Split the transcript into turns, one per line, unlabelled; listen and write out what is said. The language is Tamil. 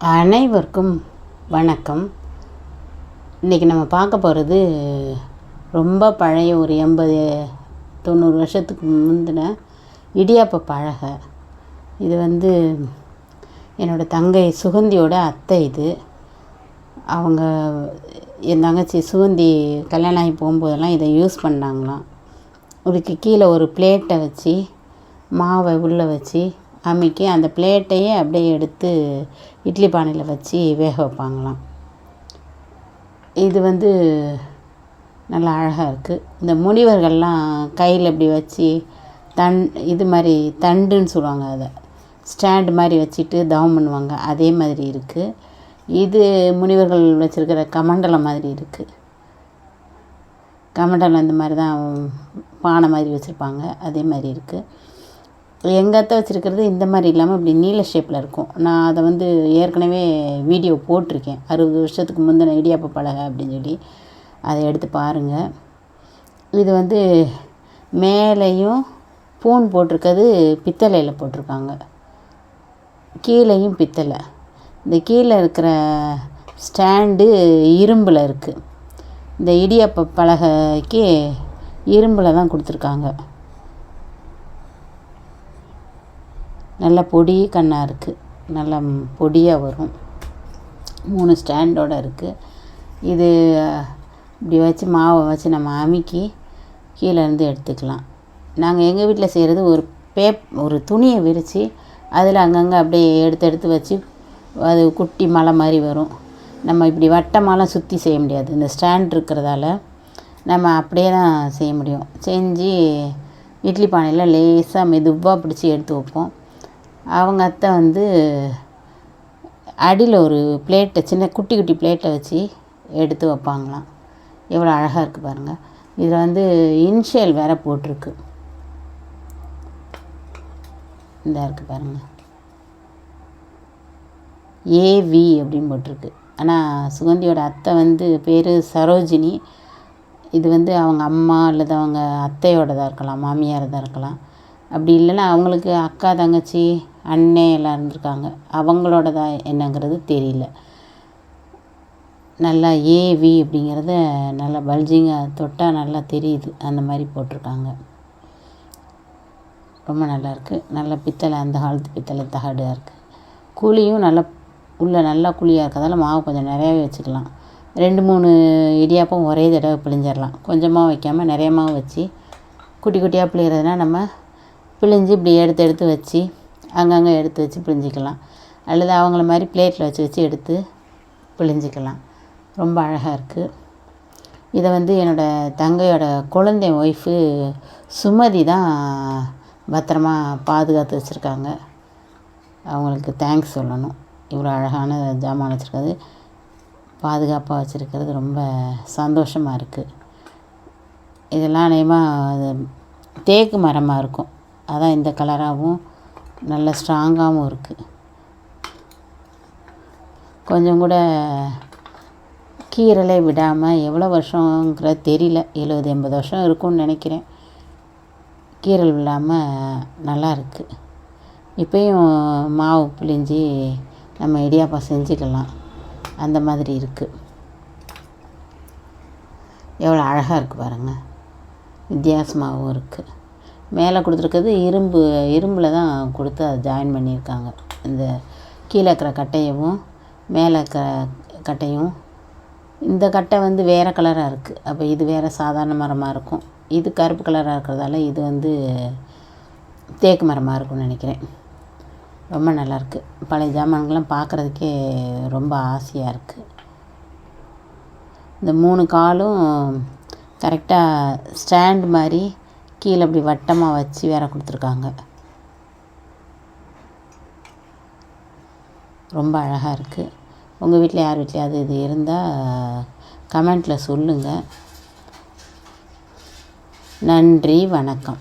அனைவருக்கும் வணக்கம். இன்றைக்கி நம்ம பார்க்க போகிறது ரொம்ப பழைய ஒரு எண்பது தொண்ணூறு வருஷத்துக்கு முந்தின இடியாப்ப பழக. இது வந்து என்னோடய தங்கை சுகந்தியோட அத்தை இது. அவங்க என் தங்கச்சி சுகந்தி கல்யாணம் ஆகி போகும்போதெல்லாம் இதை யூஸ் பண்ணாங்களாம். இதுக்கு கீழே ஒரு பிளேட்டை வச்சு மாவை உள்ளே வச்சு அமுக்கி அந்த பிளேட்டையே அப்படியே எடுத்து இட்லி பானையில் வச்சு வேக வைப்பாங்களாம். இது வந்து நல்லா அழகாக இருக்குது இந்த முனிவர்கள்லாம் கையில் இப்படி வச்சு தண் இது மாதிரி தண்டுன்னு சொல்லுவாங்க அதை. ஸ்டாண்டு மாதிரி வச்சுட்டு தவம் பண்ணுவாங்க. அதே மாதிரி இருக்குது இது முனிவர்கள் வச்சுருக்கிற கமண்டலம் மாதிரி இருக்குது கமண்டலம் இந்த மாதிரி தான் பானை மாதிரி வச்சுருப்பாங்க. அதே மாதிரி இருக்குது எங்கள் அத்தை வச்சுருக்கிறது இந்த மாதிரி இல்லாமல் இப்படி நீல ஷேப்பில் இருக்கும். நான் அதை வந்து ஏற்கனவே வீடியோ போட்டிருக்கேன். அறுபது வருஷத்துக்கு முந்தின இடியாப்ப பலகை அப்படின்னு சொல்லி. அதை எடுத்து பாருங்கள் இது வந்து மேலேயும் பூன் போட்டிருக்கிறது பித்தளையில் போட்டிருக்காங்க. கீழேயும் பித்தளை. இந்த கீழே இருக்கிற ஸ்டாண்டு இரும்பில் இருக்குது இந்த இடியாப்ப பலகைக்கு இரும்பில் தான் கொடுத்துருக்காங்க. நல்ல பொடி கண்ணாக இருக்குது நல்லா பொடியாக வரும். மூணு ஸ்டாண்டோடு இருக்குது இது இப்படி வச்சு மாவை வச்சு நம்ம அமுக்கி கீழே இருந்து எடுத்துக்கலாம். நாங்கள் எங்கள் வீட்டில் செய்கிறது ஒரு பேப் ஒரு துணியை விரித்து அதில் அங்கங்கே அப்படியே எடுத்து எடுத்து வச்சு அது குட்டி மலை மாதிரி வரும். நம்ம இப்படி வட்டமாலாம் சுற்றி செய்ய முடியாது. இந்த ஸ்டாண்ட் இருக்கிறதால நம்ம அப்படியே தான் செய்ய முடியும். செஞ்சு இட்லி பானையில் லேசாக மெதுவாக பிடிச்சி எடுத்து வைப்போம். அவங்க அத்தை வந்து அடியில் ஒரு பிளேட்டை சின்ன குட்டி குட்டி பிளேட்டை வச்சு எடுத்து வைப்பாங்களாம். எவ்வளோ அழகாக இருக்குது பாருங்கள் இதில் வந்து இன்ஷியல் வேறு போட்டிருக்கு. இந்த இருக்குது பாருங்கள் ஏவி அப்படின்னு போட்டிருக்கு. ஆனால் சுகந்தியோட அத்தை வந்து பேர் சரோஜினி. இது வந்து அவங்க அம்மா அல்லது அவங்க அத்தையோடதாக இருக்கலாம் மாமியாரதாக இருக்கலாம். அப்படி இல்லைன்னா அவங்களுக்கு அக்கா தங்கச்சி அன்னையெல்லாம் எல்லாம் இருந்திருக்காங்க. அவங்களோடதா என்னங்கிறது தெரியல. நல்லா ஏவி அப்படிங்கிறத நல்லா பல்ஜிங்காக தொட்டால் நல்லா தெரியுது. அந்த மாதிரி போட்டிருக்காங்க. ரொம்ப நல்லாயிருக்கு நல்ல பித்தளை அந்த காலத்து பித்தளை தகடாக இருக்குது குழியும் நல்லா உள்ளே நல்லா குழியாக இருக்கிறதால மாவு கொஞ்சம் நிறையாவே வச்சுக்கலாம். ரெண்டு மூணு இடியாப்பம் ஒரே தடவை பிழிஞ்சிடலாம். கொஞ்சமாக வைக்காமல் நிறைய மாவு வச்சு குட்டி குட்டியாக பிழிகிறதுனா நம்ம பிழிஞ்சு இப்படி எடுத்து எடுத்து வச்சு அங்கங்கே எடுத்து வச்சு பிழிஞ்சிக்கலாம். அல்லது அவங்கள மாதிரி பிளேட்டில் வச்சு வச்சு எடுத்து பிழிஞ்சிக்கலாம். ரொம்ப அழகாக இருக்குது இதை வந்து என்னோடய தங்கையோட குழந்தை ஒய்ஃபு சுமதி தான் பத்திரமா பாதுகாத்து வச்சுருக்காங்க. அவங்களுக்கு தேங்க்ஸ் சொல்லணும். இவ்வளோ அழகான ஜாமான் வச்சுருக்கிறது பாதுகாப்பாக வச்சுருக்கிறது ரொம்ப சந்தோஷமாக இருக்குது இதெல்லாம் அநேகமாக அது தேக்கு மரமாக இருக்கும். அதான் இந்த கலராகவும் நல்ல ஸ்ட்ராங்காகவும் இருக்குது கொஞ்சம் கூட கீரலே விடாமல் எவ்வளோ வருஷங்கிறது தெரியல. எழுபது எண்பது வருஷம் இருக்கும்னு நினைக்கிறேன். கீரல் விடாமல் நல்லா இருக்குது இப்போயும் மாவு பிழிஞ்சி நம்ம இடியாப்பம் செஞ்சுக்கலாம். அந்த மாதிரி இருக்குது எவ்வளோ அழகாக இருக்குது பாருங்கள் வித்தியாசமாகவும் இருக்குது மேலே கொடுத்துருக்கிறது இரும்பு இரும்பில் தான் கொடுத்து அதை ஜாயின் பண்ணியிருக்காங்க. இந்த கீழே இருக்கிற கட்டையவும் மேலே இருக்கிற கட்டையும். இந்த கட்டை வந்து வேறு கலராக இருக்குது அப்போ இது வேறு சாதாரண மரமாக இருக்கும். இது கருப்பு கலராக இருக்கிறதால இது வந்து தேக்கு மரமாக இருக்கும்னு நினைக்கிறேன். ரொம்ப நல்லாயிருக்கு பழைய ஜாமான்கள்லாம் பார்க்குறதுக்கே ரொம்ப ஆசையாக இருக்குது இந்த மூணு காலும் கரெக்டாக ஸ்டாண்ட் மாதிரி கீழே இப்படி வட்டமாக வச்சு வேற கொடுத்துருக்காங்க. ரொம்ப அழகாக இருக்குது உங்கள் வீட்டில் யார் வீட்லையாவது இது இருந்தால் கமெண்ட்டில் சொல்லுங்கள் நன்றி வணக்கம்.